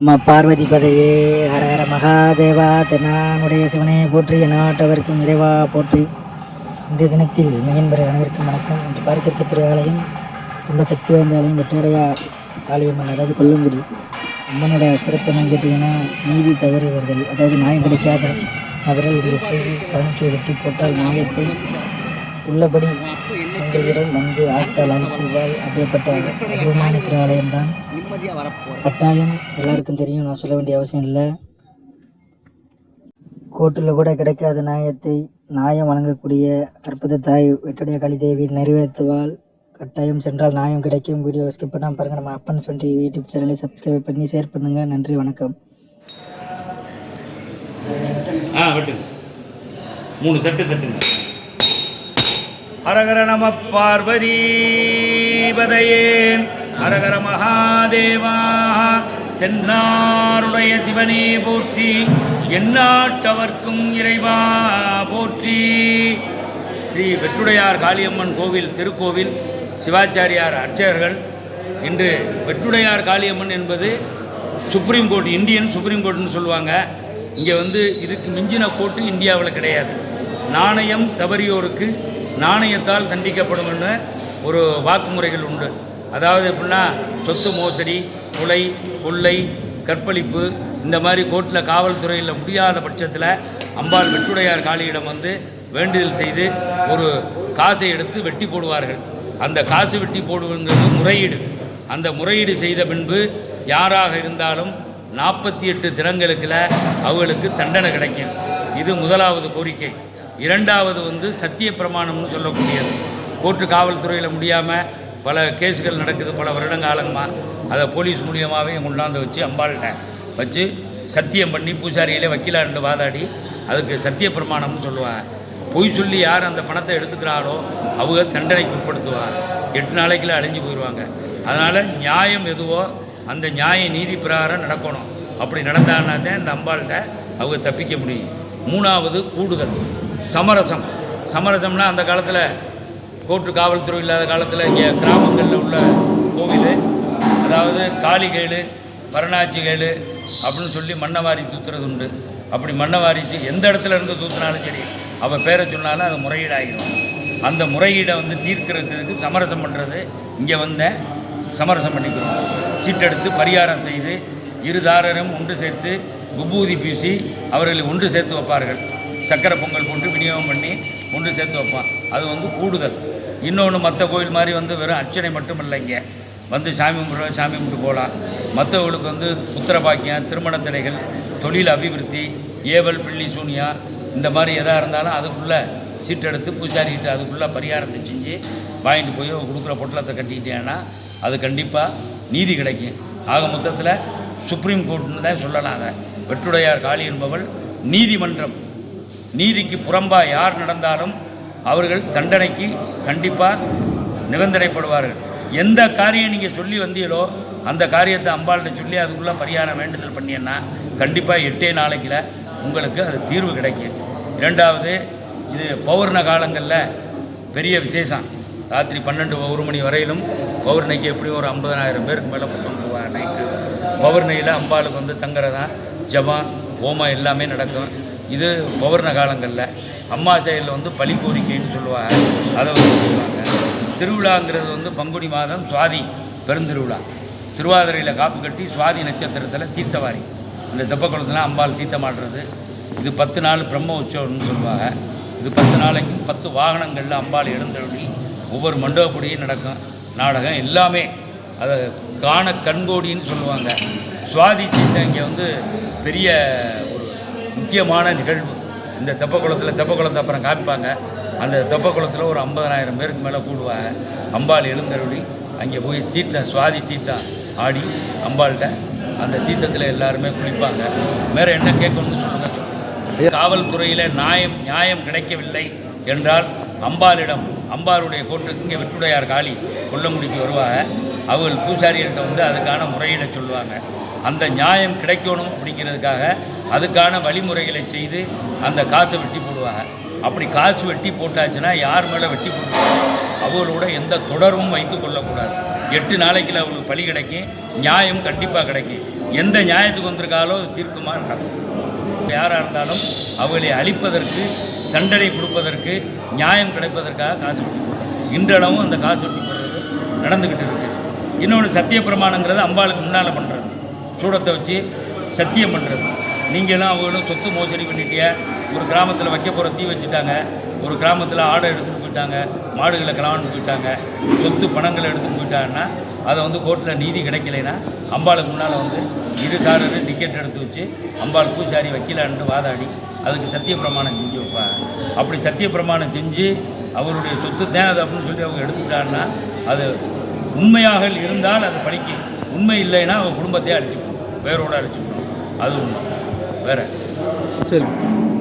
அம்மா பார்வதி பதையே ஹரஹர மகாதேவா தென்னானுடைய சிவனே போற்றி நாட்டவர்க்கும் இறைவா போற்றி. இன்றைய தினத்தில் மெயின்பெற அனைவருக்கும் வணக்கம். இன்று பார்த்திருக்க திரு ஆலயம் ரொம்ப சக்தி வாய்ந்த ஆலயம் வெற்றியுடையார் ஆலயம் அதாவது கொல்லுங்குடி. அம்மனோட சிறப்பு என்னன்னு கேட்டிங்கன்னா நீதி தவறியவர்கள் அதாவது நியாயம் கிடைக்காத அவர்கள் இது வெற்றி கவனிக்கை வெட்டி போட்டால் நியாயத்தை உள்ளபடி உங்களிடம் வந்து ஆத்தால் அரிசிவால் அப்படியேப்பட்ட அற்புதமான திரு ஆலயம்தான் நிம்மதியாக கட்டாயம் எல்லாருக்கும் தெரியும் நான் சொல்ல வேண்டிய அவசியம் இல்லை. கோர்ட்டில் கூட கிடைக்காத நியாயத்தை நியாயம் வழங்கக்கூடிய அற்புத தாய் வெட்டுடைய கலிதேவி நிறைவேற்றுவாள். கட்டாயம் சென்றால் நியாயம் கிடைக்கும். வீடியோ ஸ்கிப் பண்ணாமல் பாருங்கள் நம்ம அப்பன் சொல்லி யூடியூப் சேனலை சப்ஸ்கிரைப் பண்ணி ஷேர் பண்ணுங்கள் நன்றி வணக்கம். ஆ வெட்டுங்க. மூணு தட்டு தட்டுங்க. ஹரஹர நம பார்வதி பதையே ஹரஹர மகாதேவா தென்னாருடைய சிவனே போற்றி எந்நாட்டவர்க்கும் இறைவா போற்றி. ஸ்ரீ வெற்றுடையார் காளியம்மன் கோவில் திருக்கோவில் சிவாச்சாரியார் அர்ச்சகர்கள். இன்று வெற்றுடையார் காளியம்மன் என்பது சுப்ரீம் கோர்ட் இந்தியன் சுப்ரீம் கோர்ட்னு சொல்லுவாங்க. இங்கே வந்து இதுக்கு மிஞ்சின கோர்ட்டு இந்தியாவில் கிடையாது. நாணயம் தவறியோருக்கு நாணயத்தால் தண்டிக்கப்படும்னு ஒரு வாக்குமுறைகள் உண்டு. அதாவது எப்படின்னா சொத்து மோசடி கொலை கொள்ளை கற்பழிப்பு இந்த மாதிரி கோர்ட்டில் காவல்துறையில் முடியாத பட்சத்தில் அம்பாள் வெற்றுடையார் காளியிடம் வந்து வேண்டுதல் செய்து ஒரு காசை எடுத்து வெட்டி போடுவார்கள். அந்த காசு வெட்டி போடுவதுங்கிறது முறையீடு. அந்த முறையீடு செய்த பின்பு யாராக இருந்தாலும் நாற்பத்தி எட்டு தினங்களுக்குள்ள அவர்களுக்கு தண்டனை கிடைக்கும். இது முதலாவது கோரிக்கை. இரண்டாவது வந்து சத்திய பிரமாணம்னு சொல்லக்கூடியது. கோர்ட்டு காவல்துறையில் முடியாமல் பல கேஸுகள் நடக்குது பல வருடங்காலமாக அதை போலீஸ் மூலியமாகவே கொண்டாந்து வச்சு அம்பாள்கிட்ட வச்சு சத்தியம் பண்ணி பூசாரியிலே வக்கீலாண்டு வாதாடி அதுக்கு சத்திய பிரமாணம்னு சொல்லுவாங்க. பொய் சொல்லி யார் அந்த பணத்தை எடுத்துக்கிறாரோ அவங்க தண்டனைக்கு உட்படுத்துவாங்க. எட்டு நாளைக்குள்ள அழிஞ்சு போயிடுவாங்க அதனால் நியாயம் எதுவோ அந்த நியாய நீதி பிரகாரம் நடக்கணும். அப்படி நடந்தான்னா தான் இந்த அம்பாள்கிட்ட அவங்க தப்பிக்க முடியும். மூணாவது கூடுதல். சமரசம். சமரசம்னா அந்த காலத்தில் கோட்டு காவல்துறை இல்லாத காலத்தில் இங்கே கிராமங்களில் உள்ள கோவில். அதாவது காளிகேடு பரணாச்சிகேடு அப்படின்னு சொல்லி மண்ணை வாரி தூத்துறது உண்டு. அப்படி மண்ணை வாரிச்சு எந்த இடத்துல இருந்து தூத்துனாலும் சரி அவள் பேரை சொன்னாலும் அது முறையீடாகிடும். அந்த முறையீடை வந்து தீர்க்கிறதுக்கு சமரசம் பண்ணுறது இங்கே வந்தேன் சமரசம் பண்ணிக்கிறோம். சீட்டெடுத்து பரிகாரம் செய்து இருதாரரும் ஒன்று சேர்த்து விபூதி பூசி அவர்களை ஒன்று சேர்த்து வைப்பார்கள். சக்கரை பொங்கல் போட்டு விநியோகம் பண்ணி ஒன்று சேர்த்து வைப்பான். அது வந்து கூடுதல். இன்னொன்று மற்ற கோயில் மாதிரி வந்து வெறும் அர்ச்சனை மட்டும் இல்லை இங்கே. வந்து சாமி கும்பிட்ற சாமி கும்பிட்டு போகலாம். மற்றவங்களுக்கு வந்து புத்திர பாக்கியம் திருமண தடைகள் தொழில் அபிவிருத்தி ஏவல் பிள்ளி சூனியா இந்த மாதிரி எதாக இருந்தாலும் அதுக்குள்ளே சீட்டெடுத்து பூசாரிக்கிட்டு அதுக்குள்ளே பரிகாரத்தை செஞ்சு வாங்கிட்டு போய் கொடுக்குற பொட்டலத்தை கட்டிக்கிட்டேன்னா அது கண்டிப்பாக நீதி கிடைக்கும். ஆக மொத்தத்தில் சுப்ரீம் கோர்ட்னு தான் சொல்லலாம் அதை. வெற்றுடையார் காளி என்பவள் நீதிமன்றம். நீதிக்கு புறம்பாக யார் நடந்தாலும் அவர்கள் தண்டனைக்கு கண்டிப்பாக நிபந்தனைப்படுவார்கள். எந்த காரியம் நீங்கள் சொல்லி வந்தீங்களோ அந்த காரியத்தை அம்பாள்கிட்ட சொல்லி அதுக்குள்ளே பரிகாரம் வேண்டுதல் பண்ணியன்னா கண்டிப்பாக எட்டே நாளைக்கில் உங்களுக்கு அது தீர்வு கிடைக்கும். இரண்டாவது இது பௌர்ண காலங்களில் பெரிய விசேஷம். ராத்திரி பன்னெண்டு ஒரு மணி வரையிலும் பௌர்ணைக்கு எப்படியும் ஒரு ஐம்பதனாயிரம் பேருக்கு மேலே புத்தம் நைட்டு. பௌர்ணையில் அம்பாளுக்கு வந்து தங்குறதான் ஜபம் ஹோமம் எல்லாமே நடக்கும். இது பௌர்ண காலங்களில். அம்மாசையில் வந்து பழி கோரிக்கைன்னு சொல்லுவாங்க. அதை வந்து சொல்லுவாங்க. திருவிழாங்கிறது வந்து பங்குனி மாதம் சுவாதி பெருந்திருவிழா. திருவாதிரையில் காப்பு கட்டி சுவாதி நட்சத்திரத்தில் தீர்த்தவாரி. இந்த தெப்பக்குளத்தில் அம்பாள் தீர்த்தமாடுறது இது பத்து நாள் பிரம்ம உற்சவம்னு சொல்லுவாங்க. இது பத்து நாளைக்கு பத்து வாகனங்களில் அம்பாள் எழுந்தருளி ஒவ்வொரு மண்டபப்படியும் நடக்கும். நாடகம் எல்லாமே. அதை காண கண்கோடின்னு சொல்லுவாங்க. சுவாதி சீத்தை இங்கே வந்து பெரிய முக்கியமான நிகழ்வு. இந்த தெப்பக்குளத்தில் தெப்பக்குளத்தை அப்புறம் காமிப்பாங்க. அந்த தெப்பக்குளத்தில் ஒரு ஐம்பதனாயிரம் பேருக்கு மேலே கூடுவாங்க. அம்பாள் எழுந்தருளி அங்கே போய் தீர்த்தம் சுவாதி தீர்த்தம் ஆடி அம்பாள்கிட்ட அந்த தீர்த்தத்தில் எல்லாருமே குளிப்பாங்க. வேறு என்ன கேட்கணும்னு சொல்லுங்கள் காவல்துறையில் நியாயம் நியாயம் கிடைக்கவில்லை என்றால் அம்பாளிடம் அம்பாளுடைய கோட்டுக்கு இங்கே வெற்றுடையார் காளி கொல்லங்குடிக்கு வருவாங்க. அவர்கள் பூசாரிகிட்ட வந்து அதுக்கான முறையிட சொல்லுவாங்க. அந்த நியாயம் கிடைக்கணும் அப்படிங்கிறதுக்காக அதுக்கான வழிமுறைகளை செய்து அந்த காசை வெட்டி போடுவாங்க. அப்படி காசு வெட்டி போட்டாச்சுன்னா யார் மேலே வெட்டி போடுவாங்க? அவங்களோட எந்த தொடர்பும் வைத்து கொள்ளக்கூடாது. எட்டு நாளைக்குள்ள அவங்களுக்கு பழி கிடைக்கும் நியாயம் கண்டிப்பாக கிடைக்கும். எந்த நியாயத்துக்கு வந்திருக்காலோ அது தீர்க்கமாக நடக்கும் யாராக இருந்தாலும் அவர்களை அழிப்பதற்கு தண்டனை கொடுப்பதற்கு நியாயம் கிடைப்பதற்காக காசு வெட்டி போடுறாங்க. இன்றளவும் அந்த காசு வெட்டி போடுறது நடந்துக்கிட்டு இருக்குது இன்னொன்று சத்திய பிரமாணங்கிறது அம்பாளுக்கு முன்னால் பண்ணுறது சூடத்தை வச்சு சத்தியம் பண்ணுறது நீங்களும் அவங்களும் சொத்து மோசடி பண்ணிட்டிய? ஒரு கிராமத்தில் வைக்க போகிற தீ வச்சுட்டாங்க. ஒரு கிராமத்தில் ஆடை எடுத்துகிட்டு போயிட்டாங்க. மாடுகளை கலாண்டு போயிட்டாங்க. சொத்து பணங்களை எடுத்துகிட்டு போயிட்டாங்கன்னா அதை வந்து கோர்ட்டில் நீதி கிடைக்கலைன்னா அம்பாளுக்கு முன்னால் வந்து இருசாரரு டிக்கெட் எடுத்து வச்சு அம்பாள் பூசாரி வக்கீலான்ட்டு வாதாடி அதுக்கு சத்திய பிரமாணம் செஞ்சு வைப்பாங்க அப்படி சத்திய பிரமாணம் செஞ்சு அவருடைய சொத்து தான் அது அப்படின்னு சொல்லி அவங்க எடுத்துக்கிட்டாங்கன்னா அது உண்மையாக இருந்தால் அது படிக்கும். உண்மை இல்லைன்னா அவங்க குடும்பத்தையே அடிச்சு வேரோட அடிச்சுக்கணும் அது உண்மை. வேற. சரி.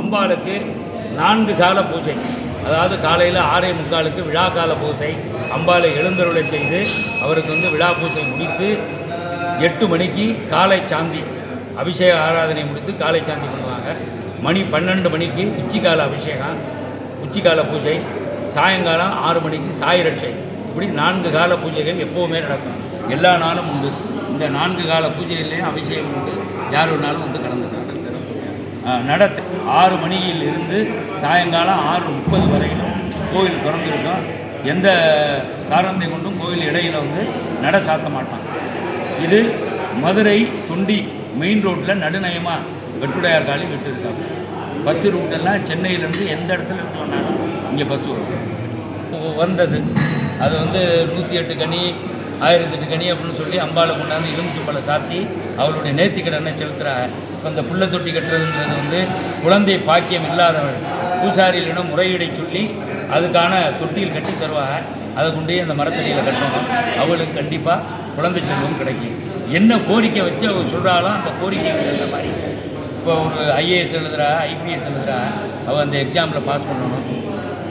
அம்பாளுக்கு நான்கு கால பூஜை. அதாவது காலையில் ஆறே முக்காலுக்கு விழா கால பூஜை. அம்பாளை எழுந்தருளை செய்து அவருக்கு வந்து விழா பூஜை முடித்து எட்டு மணிக்கு காலை சாந்தி அபிஷேக ஆராதனை முடித்து காலை சாந்தி பண்ணுவாங்க. மணி பன்னெண்டு மணிக்கு உச்சிக்கால அபிஷேகம் உச்சிக்கால பூஜை. சாயங்காலம் ஆறு மணிக்கு சாய் ரட்சை இப்படி நான்கு கால பூஜைகள் எப்போவுமே நடக்கும். எல்லா நாளும் உண்டு. இந்த நான்கு கால பூஜைகள்லேயும் அபிஷேகம் உண்டு. யார் வேணாலும் வந்து கலந்துக்கிறாங்க நடத்த ஆறு மணியில் இருந்து சாயங்காலம் ஆறு முப்பது வரையிலும் கோவில் திறந்துருக்கோம். எந்த காரணத்தை கொண்டும் கோவில் இடையில் வந்து நட சாத்த மாட்டான். இது மதுரை தொண்டி மெயின் ரோட்டில் நடுநயமாக வெட்டுடையார் காலி விட்டுருக்காங்க பஸ்ஸு ரூட்டெல்லாம் சென்னையிலேருந்து எந்த இடத்துல விட்டு வந்தாலும் இங்கே பஸ் வரும். வந்தது. அது வந்து நூற்றி எட்டு கனி ஆயிரத்தி எட்டு கனி அப்படின்னு சொல்லி அம்பாளை கொண்டாந்து எலுமிச்சம்பழம் சாத்தி அவளுடைய நேர்த்திக்கடனை செலுத்துகிறாங்க இப்போ அந்த புள்ள தொட்டி கட்டுறதுன்றது வந்து குழந்தை பாக்கியம் இல்லாதவள். பூசாரிகளிடம் முறையீடை சொல்லி அதுக்கான தொட்டியில் கட்டி தருவாங்க. அதை கொண்டு அந்த மரத்தடியில் கட்டணும். அவளுக்கு கண்டிப்பாக குழந்தை செல்வம் கிடைக்கும். என்ன கோரிக்கை வச்சு அவள் சொல்கிறாலும் அந்த கோரிக்கை தகுந்த மாதிரி. இப்போ ஒரு ஐஏஎஸ் எழுதுறா ஐபிஎஸ் எழுதுறா. அவள் அந்த எக்ஸாமில் பாஸ் பண்ணணும்.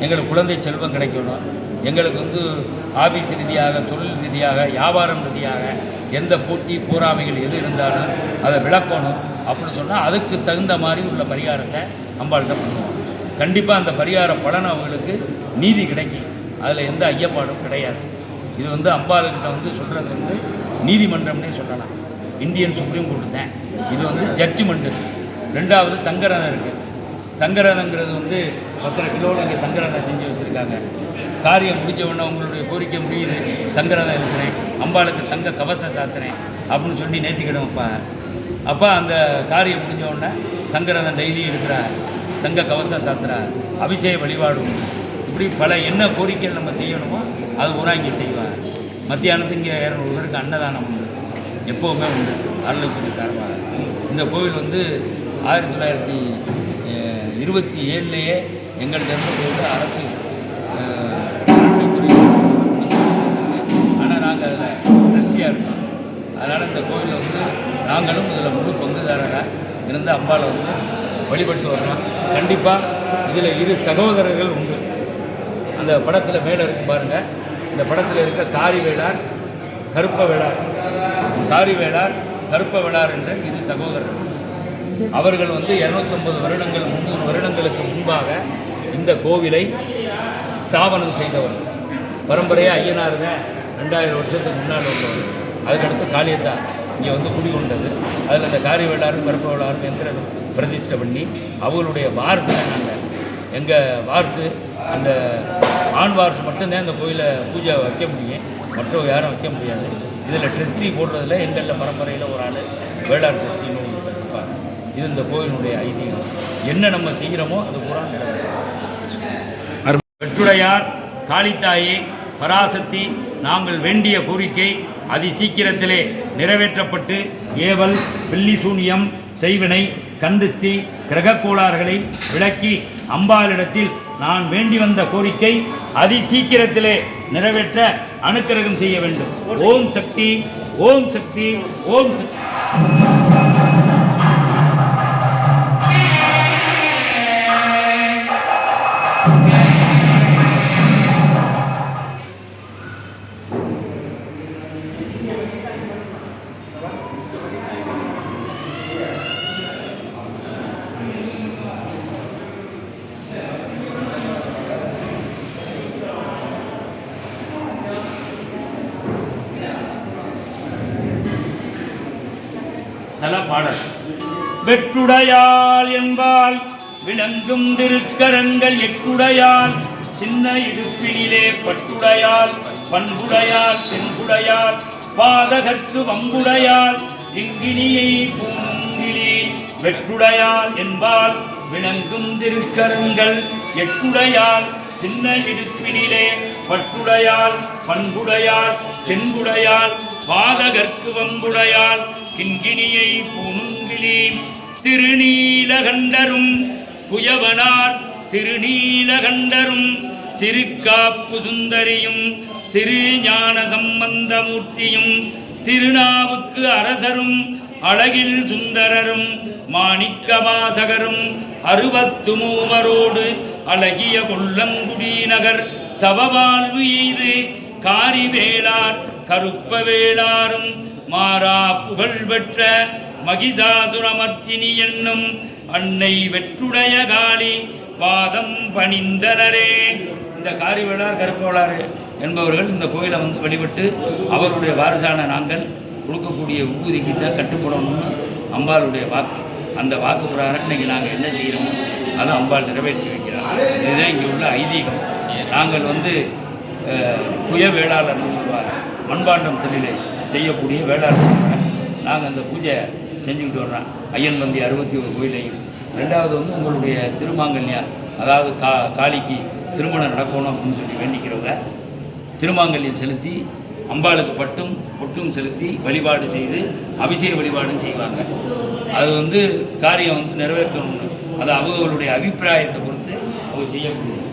எங்களுக்கு குழந்தை செல்வம் கிடைக்கணும். எங்களுக்கு வந்து ஆபீஸ் ரீதியாக தொழில் ரீதியாக வியாபாரம் ரீதியாக எந்த போட்டி போராமைகள் எது இருந்தாலும் அதை விளக்கணும் அப்படின்னு சொன்னால் அதுக்கு தகுந்த மாதிரி உள்ள பரிகாரத்தை அம்பாள்கிட்ட பண்ணுவோம். கண்டிப்பாக அந்த பரிகார பலன் அவங்களுக்கு நீதி கிடைக்கும். அதில் எந்த ஐயப்பாடும் கிடையாது. இது வந்து அம்பாளுக்கிட்ட வந்து சொல்கிறது வந்து நீதிமன்றம்னே சொல்லலாம். இந்தியன் சுப்ரீம் கோர்ட்டு தான். இது வந்து ஜட்ஜ்மெண்ட்டு ரெண்டாவது தங்கரதம் இருக்குது தங்கரதங்கிறது வந்து பத்தரை கிலோவில் இங்கே தங்கரதம் செஞ்சு வச்சுருக்காங்க. காரியம் முடிஞ்ச உடனே உங்களுடைய கோரிக்கை முடியுது தங்கரதம் இருக்கிறேன். அம்பாளுக்கு தங்க கவசம் சாத்தினேன் அப்படின்னு சொல்லி நேர்த்திக்கிடம் அப்பா. அப்போ அந்த காரியம் முடிஞ்ச உடனே தங்கரதம் டெய்லியும் இருக்கிறார் தங்க கவசம் சாத்துறார் அபிஷேக வழிபாடு உண்டு. இப்படி பல என்ன கோரிக்கைகள் நம்ம செய்யணுமோ அது பூரா இங்கே செய்வார் மத்தியானத்துக்கு இங்கே இரநூறு பேருக்கு அன்னதானம் உண்டு. எப்போவுமே உண்டு. அருளுக்குரிய சார்பாக இந்த கோவில் வந்து ஆயிரத்தி தொள்ளாயிரத்தி இருபத்தி ஏழுலேயே எங்கள்கிட்ட இருந்து கோவில் அரசு அதனால் இந்த கோவிலில் வந்து நாங்களும் இதில் முழு பங்குதாரராக இருந்து அம்பாவை வந்து வழிபட்டு வரணும் கண்டிப்பாக இதில் இரு சகோதரர்கள் உண்டு. அந்த படத்தில் மேலே இருக்கு பாருங்கள் இந்த படத்தில் இருக்க தாரி வேளார் கருப்ப வேளார். தாரி வேளார் கருப்ப வேளார் என்ற இரு சகோதரர்கள். அவர்கள் வந்து இரநூத்தொம்பது வருடங்கள் முந்நூறு வருடங்களுக்கு முன்பாக இந்த கோவிலை ஸ்தாபனம் செய்தவர். பரம்பரையாக ஐயனார் தான் ரெண்டாயிரம் வருஷத்துக்கு முன்னால் உள்ளவர் அதுக்கடுத்து காளியத்தா இங்கே வந்து குடிகொண்டது. அதில் அந்த காரி வேளாரும் கருப்ப வேளாரும் எந்திர பிரதிஷ்டை பண்ணி அவங்களுடைய வாரிசு நாங்கள் எங்கள் வாரிசு அந்த ஆண் வாரிசு மட்டும்தான் இந்த கோயிலை பூஜை வைக்க முடியும். மற்றவங்க யாரும் வைக்க முடியாது. இதில் ட்ரெஸ்டி போடுறதுல எங்களில் பரம்பரையில் ஒரு ஆள் வேளாண் ட்ரெஸ்டின்னு ஒன்று இருப்பாங்க இது இந்த கோயிலுடைய ஐதீகம். என்ன நம்ம செய்கிறோமோ அது பூரா நிறைவேறும். வெற்றுடையார் காளித்தாயே பராசக்தி நாங்கள் வேண்டிய கோரிக்கை அதி சீக்கிரத்திலே நிறைவேற்றப்பட்டு ஏவல் பில்லிசூனியம் செய்வினை கந்திஷ்டி கிரகக்கோளாறுகளை விளக்கி அம்பாளிடத்தில் நான் வேண்டி வந்த கோரிக்கை அதி சீக்கிரத்திலே நிறைவேற்ற அனுக்கிரகம் செய்ய வேண்டும். ஓம் சக்தி ஓம் சக்தி ஓம் சக்தி. தல பாடல். வெற்றுடையாள் என்பால் விளங்கும் திருக்கரங்கள் எட்டுடையால் சின்ன இடுப்பினிலே பட்டுடையால் பண்புடையால் தென்புடையால் பாதகற்கு வம்புடையால் இங்கினியை பூணுங்கிலே வெற்றுடையால் என்பால் விளங்கும் திருக்கரங்கள் எட்டுடையால் சின்ன இடுப்பினிலே பட்டுடையால் பண்புடையால் தென்புடையால் பாதகற்கு வம்புடையால் கிண்கிணியை பூணுங்கிளி திருநீலகண்டரும் குயவனார் திருநீலகண்டரும் திருக்காப்பு சுந்தரியும் திருஞான சம்பந்தமூர்த்தியும் திருநாவுக்கு அரசரும் அழகில் சுந்தரரும் மாணிக்கவாசகரும் அறுபத்து மூவரோடு அழகிய கொல்லங்குடி நகர் தவவாழ்வு எய்து காரிவேளார் கருப்பவேளாரும் மாறா புகழ் பெற்ற மகிதாதுரமர்த்தினி என்னும் அன்னை வெற்றுடைய காளி பாதம் பணிந்தனரே. இந்த காரிவளார் கருப்பவளாறு என்பவர்கள் இந்த கோயிலை வந்து வழிபட்டு அவருடைய வாரிசான நாங்கள் கொடுக்கக்கூடிய ஊதிக்கு தான் கட்டுப்படணும்னு அம்பாளுடைய வாக்கு. அந்த வாக்கு பிரகாரம் இன்றைக்கி நாங்கள் என்ன செய்கிறோமோ அதை அம்பாள் நிறைவேற்றி வைக்கிறார். இதுதான் இங்கே உள்ள ஐதீகம். நாங்கள் வந்து அஹ், குய வேளாளர்னு மண்பாண்டம் தொழிலை செய்யக்கூடிய வேளாண் நாங்கள் அந்த பூஜையை செஞ்சுக்கிட்டு வர்றோம். ஐயன் பந்தி அறுபத்தி ஒரு கோயிலையும். ரெண்டாவது வந்து உங்களுடைய திருமாங்கல்யா அதாவது கா காளிக்கு திருமணம் நடக்கணும் அப்படின்னு சொல்லி வேண்டிக்கிறவங்க திருமாங்கல்யம் செலுத்தி அம்பாளுக்கு பட்டும் பொட்டும் செலுத்தி வழிபாடு செய்து அபிஷேக வழிபாடும் செய்வாங்க. அது வந்து காரியம் வந்து நிறைவேற்றணும்னு. அது அவங்களுடைய அபிப்பிராயத்தை பொறுத்து அவங்க செய்யக்கூடியது.